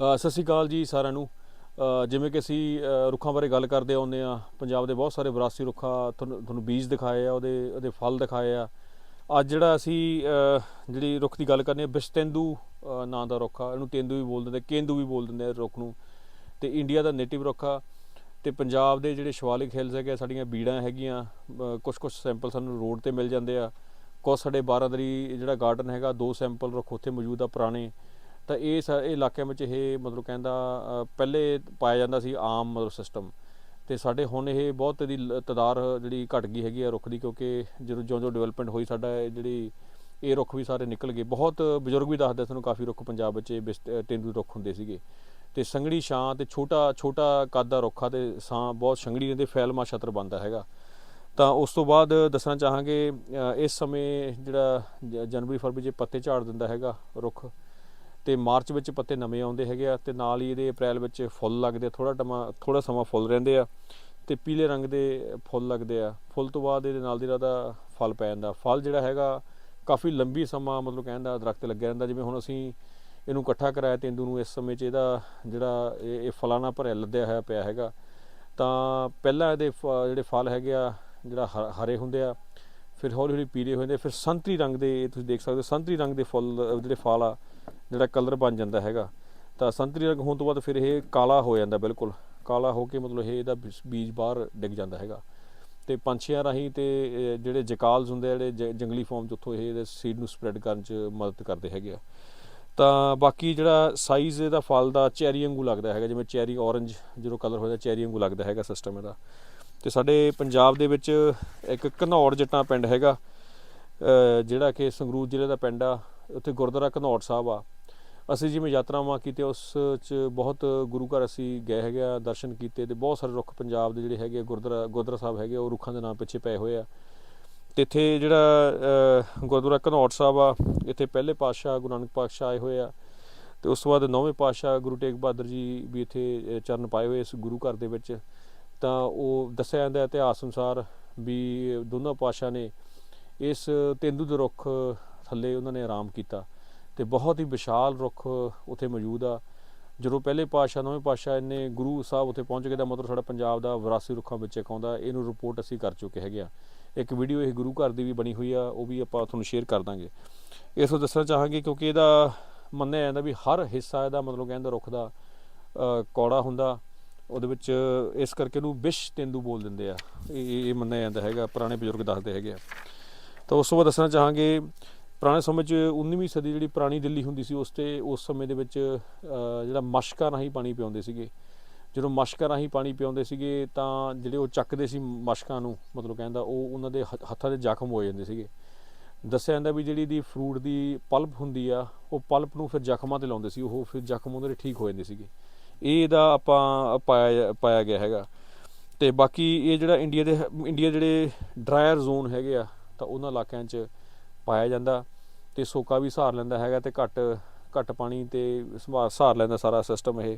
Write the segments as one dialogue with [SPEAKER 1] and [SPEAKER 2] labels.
[SPEAKER 1] ਸਤਿ ਸ਼੍ਰੀ ਅਕਾਲ ਜੀ ਸਾਰਿਆਂ ਨੂੰ। ਜਿਵੇਂ ਕਿ ਅਸੀਂ ਰੁੱਖਾਂ ਬਾਰੇ ਗੱਲ ਕਰਦੇ ਆਉਂਦੇ ਆ ਪੰਜਾਬ ਦੇ ਬਹੁਤ ਸਾਰੇ ਵਿਰਾਸੀ ਰੁੱਖਾਂ ਤੁਹਾਨੂੰ ਤੁਹਾਨੂੰ ਬੀਜ ਦਿਖਾਏ ਆ ਉਹਦੇ ਉਹਦੇ ਫਲ ਦਿਖਾਏ ਆ। ਅੱਜ ਜਿਹੜਾ ਅਸੀਂ ਜਿਹੜੀ ਰੁੱਖ ਦੀ ਗੱਲ ਕਰਨੀ ਹੈ ਬਿਸ਼ਤੇਂਦੂ ਨਾਂ ਦਾ ਰੁੱਖ ਆ ਇਹਨੂੰ ਤੇਂਦੂ ਵੀ ਬੋਲ ਦਿੰਦੇ ਕੇਂਦੂ ਵੀ ਬੋਲ ਦਿੰਦੇ ਰੁੱਖ ਨੂੰ। ਤੇ ਇੰਡੀਆ ਦਾ ਨੇਟਿਵ ਰੁੱਖ ਆ ਤੇ ਪੰਜਾਬ ਦੇ ਜਿਹੜੇ ਸ਼ਿਵਾਲਿਕ ਹਿਲਸ ਹੈਗੇ ਆ, ਸਾਡੀਆਂ ਬੀੜਾਂ ਹੈਗੀਆਂ ਕੁਝ ਕੁਝ ਸੈਂਪਲ ਸਾਨੂੰ ਰੋਡ ਤੇ ਮਿਲ ਜਾਂਦੇ ਆ। ਕੁਝ ਸਾਡੇ ਬਾਰਾਦਰੀ ਜਿਹੜਾ ਗਾਰਡਨ ਹੈਗਾ ਦੋ ਸੈਂਪਲ ਰੁੱਖ ਉੱਥੇ ਮੌਜੂਦ ਆ ਪੁਰਾਣੇ। ਤਾਂ ਇਹ ਸਾ- ਇਹ ਇਲਾਕਿਆਂ ਵਿੱਚ ਇਹ ਮਤਲਬ ਕਹਿੰਦਾ ਪਹਿਲੇ ਪਾਇਆ ਜਾਂਦਾ ਸੀ ਆਮ ਮਤਲਬ ਸਿਸਟਮ ਤੇ ਸਾਡੇ ਹੁਣ ਇਹ ਬਹੁਤ ਇਹਦੀ ਲ- ਜਿਹੜੀ ਘਟ ਗਈ ਹੈਗੀ ਆ ਰੁੱਖ ਦੀ, ਕਿਉਂਕਿ ਜਦੋਂ ਜਿਉਂ ਜਿਉਂ ਡਿਵੈਲਪਮੈਂਟ ਹੋਈ, ਸਾਡਾ ਇਹ ਜਿਹੜੀ, ਇਹ ਰੁੱਖ ਵੀ ਸਾਰੇ ਨਿਕਲ ਗਏ। ਬਹੁਤ ਬਜ਼ੁਰਗ ਵੀ ਦੱਸਦੇ ਸਾਨੂੰ, ਕਾਫੀ ਰੁੱਖ ਪੰਜਾਬ ਵਿੱਚ ਇਹ ਤੇਂਦੂ ਰੁੱਖ ਹੁੰਦੇ ਸੀਗੇ। ਤੇ ਸੰਘਣੀ ਛਾਂ ਤੇ ਛੋਟਾ ਛੋਟਾ ਕੱਦ ਦਾ ਰੁੱਖਾ ਤੇ ਛਾਂ ਬਹੁਤ ਸੰਘਣੀ ਰਹਿੰਦੇ ਫੈਲਮਾ ਛਤਰ ਬਣਦਾ ਹੈਗਾ। ਤਾਂ ਉਸ ਤੋਂ ਬਾਅਦ ਦੱਸਣਾ ਚਾਹਾਂਗੇ ਇਸ ਸਮੇਂ ਜਿਹੜਾ ਜ- ਜਨਵਰੀ, ਫਰਵਰੀ 'ਚ ਪੱਤੇ ਝਾੜ ਦਿੰਦਾ ਹੈਗਾ ਰੁੱਖ। ਤੇ ਮਾਰਚ ਵਿੱਚ ਪੱਤੇ ਨਵੇਂ ਆਉਂਦੇ ਹੈਗੇ ਆ ਤੇ ਨਾਲ ਹੀ ਇਹਦੇ ਅਪ੍ਰੈਲ ਵਿੱਚ ਫੁੱਲ ਲੱਗਦੇ ਆ ਥੋੜਾ ਟਮਾ ਥੋੜਾ ਸਮਾਂ ਫੁੱਲ ਰਹਿੰਦੇ ਆ ਤੇ ਪੀਲੇ ਰੰਗ ਦੇ ਫੁੱਲ ਲੱਗਦੇ ਆ। ਫੁੱਲ ਤੋਂ ਬਾਅਦ ਇਹਦੇ ਨਾਲ ਦੀ ਨਾਲ ਦਾ ਫਲ ਪੈ ਜਾਂਦਾ। ਫਲ ਜਿਹੜਾ ਹੈਗਾ ਕਾਫੀ ਲੰਬੀ ਸਮਾਂ ਮਤਲਬ ਕਹਿੰਦਾ ਦਰਖਤ ਲੱਗਿਆ ਰਹਿੰਦਾ, ਜਿਵੇਂ ਹੁਣ ਅਸੀਂ ਇਹਨੂੰ ਇਕੱਠਾ ਕਰਾਇਆ ਤੇਂਦੂ ਨੂੰ ਇਸ ਸਮੇਂ 'ਚ ਇਹਦਾ ਜਿਹੜਾ ਇਹ ਇਹ ਫਲਾਂ ਨਾਲ ਭਰਿਆ, ਲੱਦਿਆ ਹੋਇਆ ਪਿਆ ਹੈਗਾ। ਤਾਂ ਪਹਿਲਾਂ ਇਹਦੇ ਫ- ਜਿਹੜੇ ਫਲ ਹੈਗੇ ਆ, ਜਿਹੜਾ ਹ- ਹਰੇ ਹੁੰਦੇ ਆ, ਫਿਰ ਹੌਲੀ ਹੌਲੀ ਪੀਲੇ ਹੋ ਜਾਂਦੇ ਫਿਰ ਸੰਤਰੀ ਰੰਗ ਦੇ ਤੁਸੀਂ ਦੇਖ ਸਕਦੇ ਹੋ, ਸੰਤਰੀ ਰੰਗ ਦੇ ਫੁੱਲ ਜਿਹੜੇ ਫਲ ਆ ਜਿਹੜਾ ਕਲਰ ਬਣ ਜਾਂਦਾ ਹੈਗਾ। ਤਾਂ ਸੰਤਰੀ ਰੰਗ ਹੋਣ ਤੋਂ ਬਾਅਦ ਫਿਰ ਇਹ ਕਾਲਾ ਹੋ ਜਾਂਦਾ ਬਿਲਕੁਲ। ਕਾਲਾ ਹੋ ਕੇ ਮਤਲਬ ਇਹ ਇਹਦਾ ਬੀਜ- ਬੀਜ ਬਾਹਰ ਡਿੱਗ ਜਾਂਦਾ ਹੈਗਾ। ਤੇ ਪੰਛੀਆਂ ਰਾਹੀਂ ਤੇ ਜਿਹੜੇ ਜਕਾਲਸ ਹੁੰਦੇ ਆ, ਜਿਹੜੇ ਜ- ਜੰਗਲੀ ਫਾਰਮ ਚ ਉੱਥੋਂ ਇਹ ਇਹਦੇ ਸੀਡ ਨੂੰ ਸਪਰੈਡ ਕਰਨ ਚ ਮਦਦ ਕਰਦੇ ਹੈਗੇ ਆ। ਤਾਂ ਬਾਕੀ ਜਿਹੜਾ ਸਾਈਜ਼ ਇਹਦਾ ਫਲ ਦਾ ਚੈਰੀ ਵਾਂਗੂ ਲੱਗਦਾ ਹੈਗਾ, ਜਿਵੇਂ ਚੈਰੀ ਔਰੰਜ ਜਦੋਂ ਕਲਰ ਹੋ ਜਾਂਦਾ, ਚੈਰੀ ਵਾਂਗੂ ਲੱਗਦਾ ਹੈਗਾ ਸਿਸਟਮ ਇਹਦਾ। ਤੇ ਸਾਡੇ ਪੰਜਾਬ ਦੇ ਵਿੱਚ ਇੱਕ ਘਨੌੜ ਜੱਟਾਂ ਪਿੰਡ ਹੈਗਾ। ਜਿਹੜਾ ਕਿ ਸੰਗਰੂਰ ਜ਼ਿਲ੍ਹੇ ਦਾ ਪਿੰਡ ਆ, ਉੱਥੇ ਗੁਰਦੁਆਰਾ ਘਨੌੜ ਸਾਹਿਬ ਆ। ਅਸੀਂ ਜਿਵੇਂ ਯਾਤਰਾਵਾਂ ਕੀਤੇ ਉਸ ਚ ਬਹੁਤ ਗੁਰੂ ਘਰ ਅਸੀਂ ਗਏ ਹੈਗੇ ਆ ਦਰਸ਼ਨ ਕੀਤੇ ਤੇ ਬਹੁਤ ਸਾਰੇ ਰੁੱਖ ਪੰਜਾਬ ਦੇ ਜਿਹੜੇ ਹੈਗੇ ਆ, ਗੁਰਦੁਆਰਾ ਗੁਰਦੁਆਰਾ ਸਾਹਿਬ ਹੈਗੇ ਆ, ਉਹ ਰੁੱਖਾਂ ਦੇ ਨਾਮ ਪਿੱਛੇ ਪਏ ਹੋਏ ਆ। ਤੇ ਇੱਥੇ ਜਿਹੜਾ ਗੁਰਦੁਆਰਾ ਘਨੌਰ ਸਾਹਿਬ ਆ ਇੱਥੇ ਪਹਿਲੇ ਪਾਤਸ਼ਾਹ ਗੁਰੂ ਨਾਨਕ ਪਾਤਸ਼ਾਹ ਆਏ ਹੋਏ ਆ ਤੇ ਉਸ ਤੋਂ ਬਾਅਦ ਨੌਵੇਂ ਪਾਤਸ਼ਾਹ ਗੁਰੂ ਤੇਗ ਬਹਾਦਰ ਜੀ ਵੀ ਇੱਥੇ ਚਰਨ ਪਾਏ ਹੋਏ ਇਸ ਗੁਰੂ ਘਰ ਦੇ ਵਿੱਚ। ਤਾਂ ਉਹ ਦੱਸਿਆ ਜਾਂਦਾ ਇਤਿਹਾਸ ਅਨੁਸਾਰ ਵੀ ਦੋਨਾਂ ਪਾਤਸ਼ਾਹ ਨੇ ਇਸ ਤੇਂਦੂ ਦੇ ਰੁੱਖ ਥੱਲੇ ਉਹਨਾਂ ਨੇ ਆਰਾਮ ਕੀਤਾ। ਤੇ ਬਹੁਤ ਹੀ ਵਿਸ਼ਾਲ ਰੁੱਖ ਉੱਥੇ ਮੌਜੂਦ ਆ। ਜਦੋਂ ਪਹਿਲੇ ਪਾਤਸ਼ਾਹ, ਨਵੇਂ ਪਾਤਸ਼ਾਹ ਇਹਨੇ ਗੁਰੂ ਸਾਹਿਬ ਉੱਥੇ ਪਹੁੰਚ ਗਏ ਦਾ ਮਤਲਬ ਸਾਡਾ ਪੰਜਾਬ ਦਾ ਵਿਰਾਸੀ ਰੁੱਖਾਂ ਵਿੱਚ ਇੱਕ ਆਉਂਦਾ, ਇਹਨੂੰ ਰਿਪੋਰਟ ਅਸੀਂ ਕਰ ਚੁੱਕੇ ਹੈਗੇ ਆ। ਇੱਕ ਵੀਡੀਓ ਇਹ ਗੁਰੂ ਘਰ ਦੀ ਵੀ ਬਣੀ ਹੋਈ ਆ, ਉਹ ਵੀ ਆਪਾਂ ਤੁਹਾਨੂੰ ਸ਼ੇਅਰ ਕਰ ਦਾਂਗੇ। ਇਸ ਨੂੰ ਦੱਸਣਾ ਚਾਹਾਂਗੇ ਕਿਉਂਕਿ ਇਹਦਾ ਮੰਨਿਆ ਜਾਂਦਾ ਵੀ ਹਰ ਹਿੱਸਾ ਇਹਦਾ ਮਤਲਬ ਕਹਿੰਦਾ ਰੁੱਖ ਦਾ ਕੌੜਾ ਹੁੰਦਾ। ਉਹਦੇ ਵਿੱਚ ਇਸ ਕਰਕੇ ਇਹਨੂੰ ਵਿਸ਼ ਤੇਂਦੂ ਬੋਲ ਦਿੰਦੇ ਆ। ਇਹ ਇਹ ਮੰਨਿਆ ਜਾਂਦਾ ਹੈਗਾ, ਪੁਰਾਣੇ ਬਜ਼ੁਰਗ ਦੱਸਦੇ ਹੈਗੇ ਆ। ਤਾਂ ਉਸ ਤੋਂ ਬਾਅਦ ਦੱਸਣਾ ਚਾਹਾਂਗੇ ਪੁਰਾਣੇ ਸਮੇਂ 'ਚ 19ਵੀਂ ਸਦੀ ਜਿਹੜੀ ਪੁਰਾਣੀ ਦਿੱਲੀ ਹੁੰਦੀ ਸੀ, ਉਸ ਤੇ ਉਸ ਸਮੇਂ ਦੇ ਵਿੱਚ ਜਿਹੜਾ ਮਸ਼ਕਾਂ ਰਾਹੀਂ ਪਾਣੀ ਪਿਆਉਂਦੇ ਸੀਗੇ। ਜਦੋਂ ਮਸ਼ਕਾਂ ਰਾਹੀਂ ਪਾਣੀ ਪਿਆਉਂਦੇ ਸੀਗੇ, ਤਾਂ ਜਿਹੜੇ ਉਹ ਚੱਕਦੇ ਸੀ ਮਸ਼ਕਾਂ ਨੂੰ, ਮਤਲਬ ਕਹਿੰਦਾ ਉਹ ਉਹਨਾਂ ਦੇ ਹੱਥਾਂ ਦੇ ਜ਼ਖਮ ਹੋ ਜਾਂਦੇ ਸੀਗੇ। ਦੱਸਿਆ ਜਾਂਦਾ ਵੀ ਜਿਹੜੀ ਦੀ ਫਰੂਟ ਦੀ ਪਲਪ ਹੁੰਦੀ ਆ, ਉਹ ਪਲਪ ਨੂੰ ਫਿਰ ਜ਼ਖਮਾਂ ਤੇ ਲਾਉਂਦੇ ਸੀ, ਉਹ ਫਿਰ ਜ਼ਖਮ ਉਹਨਾਂ ਦੇ ਠੀਕ ਹੋ ਜਾਂਦੇ ਸੀਗੇ। ਇਹ ਇਹਦਾ ਆਪਾਂ ਪਾਇਆ ਪਾਇਆ ਗਿਆ ਹੈਗਾ। ਤੇ ਬਾਕੀ ਇਹ ਜਿਹੜਾ ਇੰਡੀਆ ਦੇ, ਇੰਡੀਆ ਜਿਹੜੇ ਡਰਾਇਰ ਜ਼ੋਨ ਹੈਗੇ ਆ, ਤਾਂ ਉਹਨਾਂ ਇਲਾਕਿਆਂ 'ਚ ਪਾਇਆ ਜਾਂਦਾ ਤੇ ਸੋਕਾ ਵੀ ਸਹਾਰ ਲੈਂਦਾ ਹੈਗਾ ਤੇ ਘੱਟ ਘੱਟ ਪਾਣੀ ਤੇ ਸੰਭਾਲ ਸਹਾਰ ਲੈਂਦਾ ਸਾਰਾ ਸਿਸਟਮ ਇਹ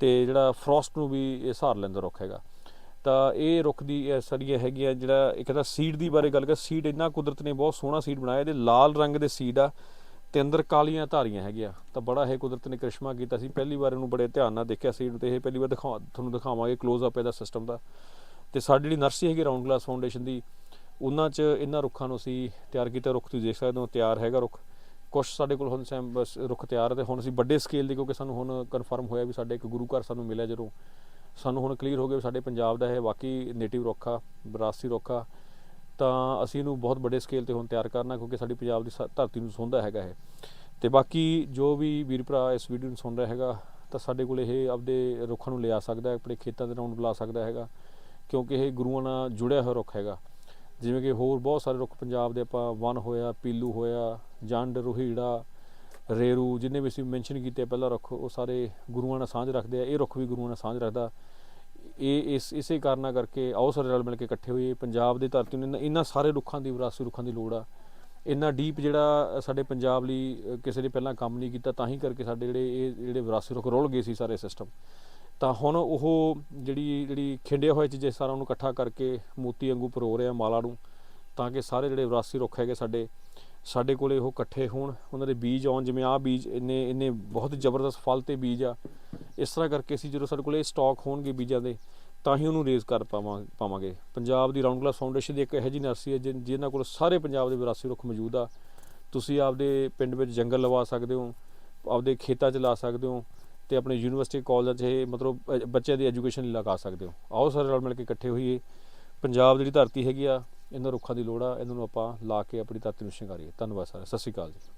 [SPEAKER 1] ਤੇ ਜਿਹੜਾ ਫਰੋਸਟ ਨੂੰ ਵੀ ਇਹ ਸਹਾਰ ਲੈਂਦਾ ਰੁੱਖ ਹੈਗਾ। ਤਾਂ ਇਹ ਰੁੱਖ ਦੀ, ਇਹ ਸਾਰੀਆਂ ਹੈਗੀਆਂ ਜਿਹੜਾ ਇੱਕ ਤਾਂ ਸੀਡ ਦੀ ਬਾਰੇ ਗੱਲ ਕਰ ਸੀਡ ਇੰਨਾ ਕੁਦਰਤ ਨੇ ਬਹੁਤ ਸੋਹਣਾ ਸੀਡ ਬਣਾਇਆ, ਇਹਦੇ ਲਾਲ ਰੰਗ ਦੇ ਸੀਡ ਆ ਤੇ ਅੰਦਰ ਕਾਲੀਆਂ ਧਾਰੀਆਂ ਹੈਗੀਆਂ। ਤਾਂ ਬੜਾ ਇਹ ਕੁਦਰਤ ਨੇ ਕ੍ਰਿਸ਼ਮਾ ਕੀਤਾ ਸੀ, ਪਹਿਲੀ ਵਾਰ ਇਹਨੂੰ ਬੜੇ ਧਿਆਨ ਨਾਲ ਦੇਖਿਆ ਸੀਡ ਤੇ ਇਹ ਪਹਿਲੀ ਵਾਰ ਦਿਖਾ, ਤੁਹਾਨੂੰ ਦਿਖਾਵਾਂਗੇ ক্লোਜ਼ ਅਪ ਇਹਦਾ ਸਿਸਟਮ ਦਾ। ਤੇ ਸਾਡੀ ਜਿਹੜੀ ਨਰਸਰੀ ਹੈਗੀ ਰਾਉਂਡ ਗਲਾਸ ਫਾਊਂਡੇਸ਼ਨ ਦੀ ਉਹਨਾਂ 'ਚ ਇਹਨਾਂ ਰੁੱਖਾਂ ਨੂੰ ਅਸੀਂ ਤਿਆਰ ਕੀਤਾ ਰੁੱਖ, ਤੁਸੀਂ ਦੇਖ ਸਕਦੇ ਹੋ, ਤਿਆਰ ਹੈਗਾ ਰੁੱਖ। ਕੁਝ ਸਾਡੇ ਕੋਲ ਹੁਣ ਸੈਮ, ਬਸ ਰੁੱਖ ਤਿਆਰ ਹੈ ਤੇ ਹੁਣ ਅਸੀਂ ਵੱਡੇ ਸਕੇਲ ਦੇ, ਕਿਉਂਕਿ ਸਾਨੂੰ ਹੁਣ ਕਨਫਰਮ ਹੋਇਆ ਵੀ ਸਾਡੇ ਇੱਕ ਗੁਰੂ ਘਰ ਸਾਨੂੰ ਮਿਲਿਆ ਜਦੋਂ। ਸਾਨੂੰ ਹੁਣ ਕਲੀਅਰ ਹੋ ਗਿਆ ਵੀ ਸਾਡੇ ਪੰਜਾਬ ਦਾ ਇਹ ਵਾਕਈ ਨੇਟਿਵ ਰੁੱਖ ਆ, ਵਿਰਾਸਤੀ ਰੁੱਖ ਆ। ਤਾਂ ਅਸੀਂ ਇਹਨੂੰ ਬਹੁਤ ਵੱਡੇ ਸਕੇਲ ਤੇ ਹੁਣ ਤਿਆਰ ਕਰਨਾ, ਕਿਉਂਕਿ ਸਾਡੀ ਪੰਜਾਬ ਦੀ ਸ- ਧਰਤੀ ਨੂੰ ਸੁੰਦਾ ਹੈਗਾ ਇਹ। ਤੇ ਬਾਕੀ ਜੋ ਵੀ ਵੀਰ ਭਰਾ ਇਸ ਵੀਡੀਓ ਨੂੰ ਸੁਣ ਰਿਹਾ ਹੈਗਾ, ਤਾਂ ਸਾਡੇ ਕੋਲ ਇਹ ਆਪਦੇ ਰੁੱਖਾਂ ਨੂੰ ਲਿਆ ਸਕਦਾ ਹੈ ਆਪਣੇ ਖੇਤਾਂ ਦੇ ਰਾਉਂਡ ਬੁਲਾ ਸਕਦਾ ਹੈਗਾ, ਕਿਉਂਕਿ ਇਹ ਗੁਰੂਆਂ ਨਾਲ ਜੁੜਿਆ ਹੋਇਆ ਰੁੱਖ ਹੈਗਾ। ਜਿਵੇਂ ਕਿ ਹੋਰ ਬਹੁਤ ਸਾਰੇ ਰੁੱਖ ਪੰਜਾਬ ਦੇ ਆਪਾਂ ਵਨ ਹੋਇਆ, ਪੀਲੂ ਹੋਇਆ, ਜੰਡ, ਰੁਹੀੜਾ, ਰੇਰੂ ਜਿੰਨੇ ਵੀ ਅਸੀਂ ਮੈਂਸ਼ਨ ਕੀਤੇ ਪਹਿਲਾਂ ਰੁੱਖ, ਉਹ ਸਾਰੇ ਗੁਰੂਆਂ ਨਾਲ ਸਾਂਝ ਰੱਖਦੇ ਆ, ਇਹ ਰੁੱਖ ਵੀ ਗੁਰੂਆਂ ਨਾਲ ਸਾਂਝ ਰੱਖਦਾ। ਇਹ ਇਸ, ਇਸੇ ਕਾਰਨਾਂ ਕਰਕੇ ਆਓ ਸਾਰੇ ਰਲ ਮਿਲ ਕੇ ਇਕੱਠੇ ਹੋਈਏ, ਪੰਜਾਬ ਦੇ ਧਰਤੀ ਨੂੰ ਇਹਨਾਂ- ਸਾਰੇ ਰੁੱਖਾਂ ਦੀ, ਵਿਰਾਸਤੀ ਰੁੱਖਾਂ ਦੀ ਲੋੜ ਆ। ਇੰਨਾ ਡੀਪ ਜਿਹੜਾ ਸਾਡੇ ਪੰਜਾਬ ਲਈ ਕਿਸੇ ਨੇ ਪਹਿਲਾਂ ਕੰਮ ਨਹੀਂ ਕੀਤਾ, ਤਾਂ ਹੀ ਕਰਕੇ ਸਾਡੇ ਜਿਹੜੇ ਇਹ, ਜਿਹੜੇ ਵਿਰਾਸਤੀ ਰੁੱਖ ਰੁਲ ਗਏ ਸੀ ਸਾਰੇ ਸਿਸਟਮ ਤਾਂ ਹੁਣ ਉਹ ਜਿਹੜੀ ਜਿਹੜੀ ਖਿੰਡੇ ਹੋਏ ਚੀਜ਼ਾਂ ਸਾਰਾ ਉਹਨੂੰ ਇਕੱਠਾ ਕਰਕੇ ਮੋਤੀ ਵਾਂਗੂ ਪਰੋ ਰਿਹਾ ਮਾਲਾ ਨੂੰ, ਤਾਂ ਕਿ ਸਾਰੇ ਜਿਹੜੇ ਵਿਰਾਸੀ ਰੁੱਖ ਹੈਗੇ ਸਾਡੇ ਸਾਡੇ ਕੋਲੇ ਉਹ ਇਕੱਠੇ ਹੋਣ, ਉਹਨਾਂ ਦੇ ਬੀਜ ਆਉਣ, ਜਿਵੇਂ ਆਹ ਬੀਜ ਇੰਨੇ ਇੰਨੇ ਬਹੁਤ ਜ਼ਬਰਦਸਤ ਫਲ ਤੇ ਬੀਜ ਆ, ਇਸ ਤਰ੍ਹਾਂ ਕਰਕੇ ਅਸੀਂ ਜਦੋਂ ਸਾਡੇ ਕੋਲੇ ਸਟਾਕ ਹੋਣਗੇ ਬੀਜਾਂ ਦੇ, ਤਾਂ ਹੀ ਉਹਨੂੰ ਰੇਜ਼ ਕਰ ਪਾਵਾਂ, ਪਾਵਾਂਗੇ। ਪੰਜਾਬ ਦੀ ਰਾਉਂਡ ਗਲਾਸ ਫਾਊਂਡੇਸ਼ਨ ਦੀ ਇੱਕ ਇਹੋ ਜਿਹੀ ਨਰਸਰੀ ਹੈ ਜਿਨ- ਜਿਹਨਾਂ ਕੋਲ ਸਾਰੇ ਪੰਜਾਬ ਦੇ ਵਿਰਾਸੀ ਰੁੱਖ ਮੌਜੂਦ ਆ। ਤੁਸੀਂ ਆਪਦੇ ਪਿੰਡ ਵਿੱਚ ਜੰਗਲ ਲਵਾ ਸਕਦੇ ਹੋ, ਆਪਦੇ ਖੇਤਾਂ 'ਚ ਲਾ ਸਕਦੇ ਹੋ ਤੇ ਆਪਣੇ ਯੂਨੀਵਰਸਿਟੀ ਕਾਲਜਾਂ 'ਚ ਇਹ ਮਤਲਬ ਅ, ਬੱਚਿਆਂ ਦੀ ਐਜੂਕੇਸ਼ਨ ਲਈ ਲਗਾ ਸਕਦੇ ਹੋ। ਆਓ ਸਾਰੇ ਰਲ ਮਿਲ ਕੇ ਇਕੱਠੇ ਹੋਈਏ। ਪੰਜਾਬ ਦੀ ਜਿਹੜੀ ਧਰਤੀ ਹੈਗੀ ਆ ਇਹਨਾਂ ਰੁੱਖਾਂ ਦੀ ਲੋੜ ਆ ਇਹਨਾਂ ਨੂੰ ਆਪਾਂ ਲਾ ਕੇ ਆਪਣੀ ਧਰਤੀ ਨੂੰ ਸ਼ਿੰਗਾਰੀਏ। ਧੰਨਵਾਦ ਸਰ। ਸਤਿ ਸ਼੍ਰੀ ਅਕਾਲ ਜੀ।